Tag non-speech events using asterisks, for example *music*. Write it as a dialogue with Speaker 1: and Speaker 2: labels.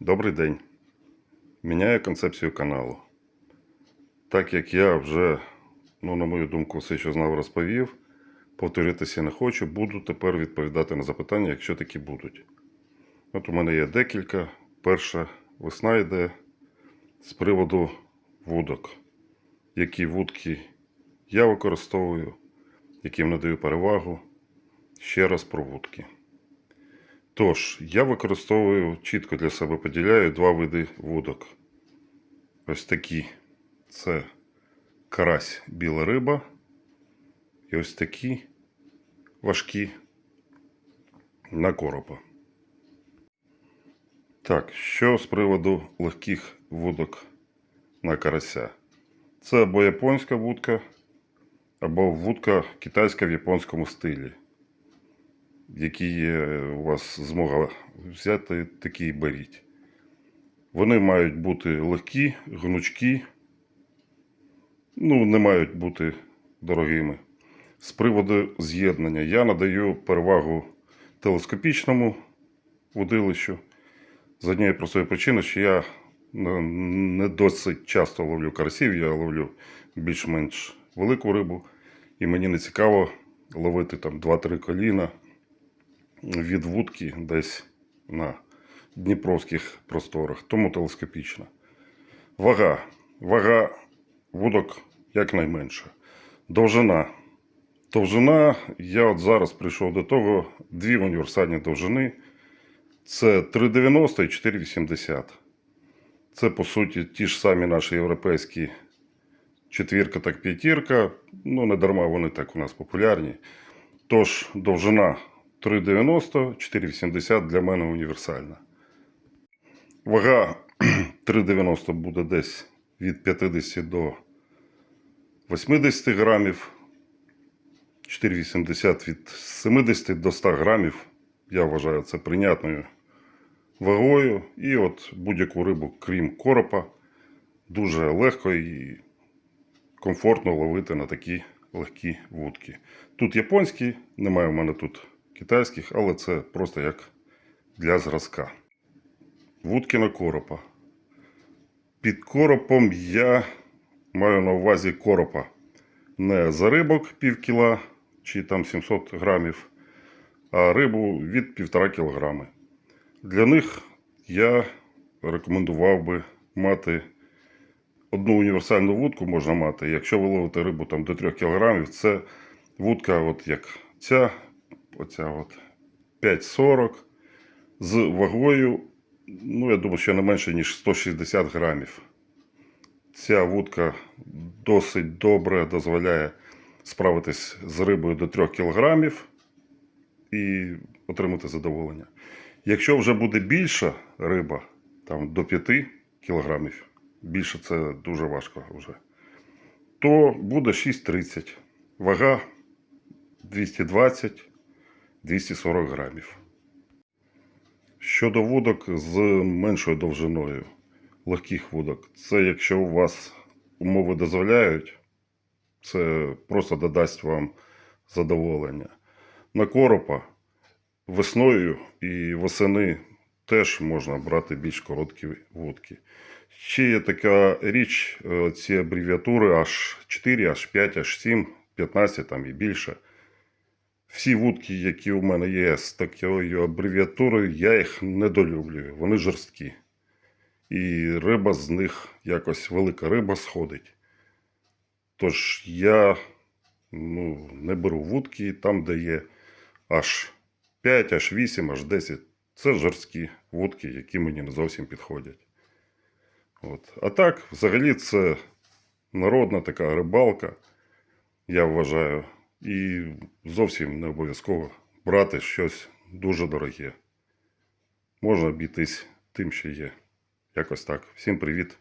Speaker 1: Добрий день. Міняю концепцію каналу. Так як я вже, ну, на мою думку, все, що знав, розповів, повторитися не хочу, буду тепер відповідати на запитання, якщо такі будуть. От у мене є декілька. Перша весна йде з приводу вудок. Які вудки я використовую, яким надаю перевагу. Ще раз про вудки. Тож, я використовую чітко для себе поділяю два види вудок. Ось такі. Це карась біла риба. І ось такі важкі на коропа. Так, що з приводу легких вудок на карася? Це або японська вудка, або вудка китайська в японському стилі які є у вас змога взяти, такі і беріть. Вони мають бути легкі, гнучкі, ну, не мають бути дорогими. З приводу з'єднання я надаю перевагу телескопічному водилищу. З однієї простої причини, що я не досить часто ловлю карасів, я ловлю більш-менш велику рибу, і мені не цікаво ловити там 2-3 коліна від вудки десь на дніпровських просторах, тому телескопічна. Вага. Вага вудок якнайменша. Довжина. Довжина, я от зараз прийшов до того, дві універсальні довжини. Це 3,90 і 4,80. Це, по суті, ті ж самі наші європейські четвірка та п'ятірка. Ну, не дарма вони так у нас популярні. Тож, довжина 3,90, 4,80 для мене універсальна. Вага *clears throat* 3,90 буде десь від 50 до 80 грамів. 4,80 від 70 до 100 грамів. Я вважаю це прийнятною вагою. І от будь-яку рибу, крім коропа, дуже легко і комфортно ловити на такі легкі вудки. Тут японські, немає в мене тут китайських, але це просто як для зразка. Вудки на коропа. Під коропом я маю на увазі коропа. Не за рибок пів кіла чи там 700 грамів, а рибу від 1,5 кілограми. Для них я рекомендував би мати одну універсальну вудку можна мати. Якщо ви ловите рибу там до 3 кг, це вудка, от як ця, оця от 5,40 з вагою, ну, я думаю, що не менше, ніж 160 грамів. Ця вудка досить добре дозволяє справитись з рибою до 3 кг і отримати задоволення. Якщо вже буде більша риба, там до 5 кілограмів, більше це дуже важко вже, то буде 6,30. Вага 220-240 грамів. Щодо вудок з меншою довжиною, легких вудок, це якщо у вас умови дозволяють, це просто додасть вам задоволення. На коропа весною і восени теж можна брати більш короткі вудки. Ще є така річ, е, ці абревіатури H4, H5, H7, 15 там і більше. Всі вудки, які у мене є з такою абревіатурою, я їх недолюблюю. Вони жорсткі. І риба з них якось велика риба сходить. Тож я ну, не беру вудки там, де є аж 5, аж 8, аж 10. Це жорсткі вудки, які мені не зовсім підходять. От. А так, взагалі, це народна така рибалка, я вважаю. І зовсім не обов'язково брати щось дуже дороге. Можна обійтись тим, що є. Якось так. Всім привіт!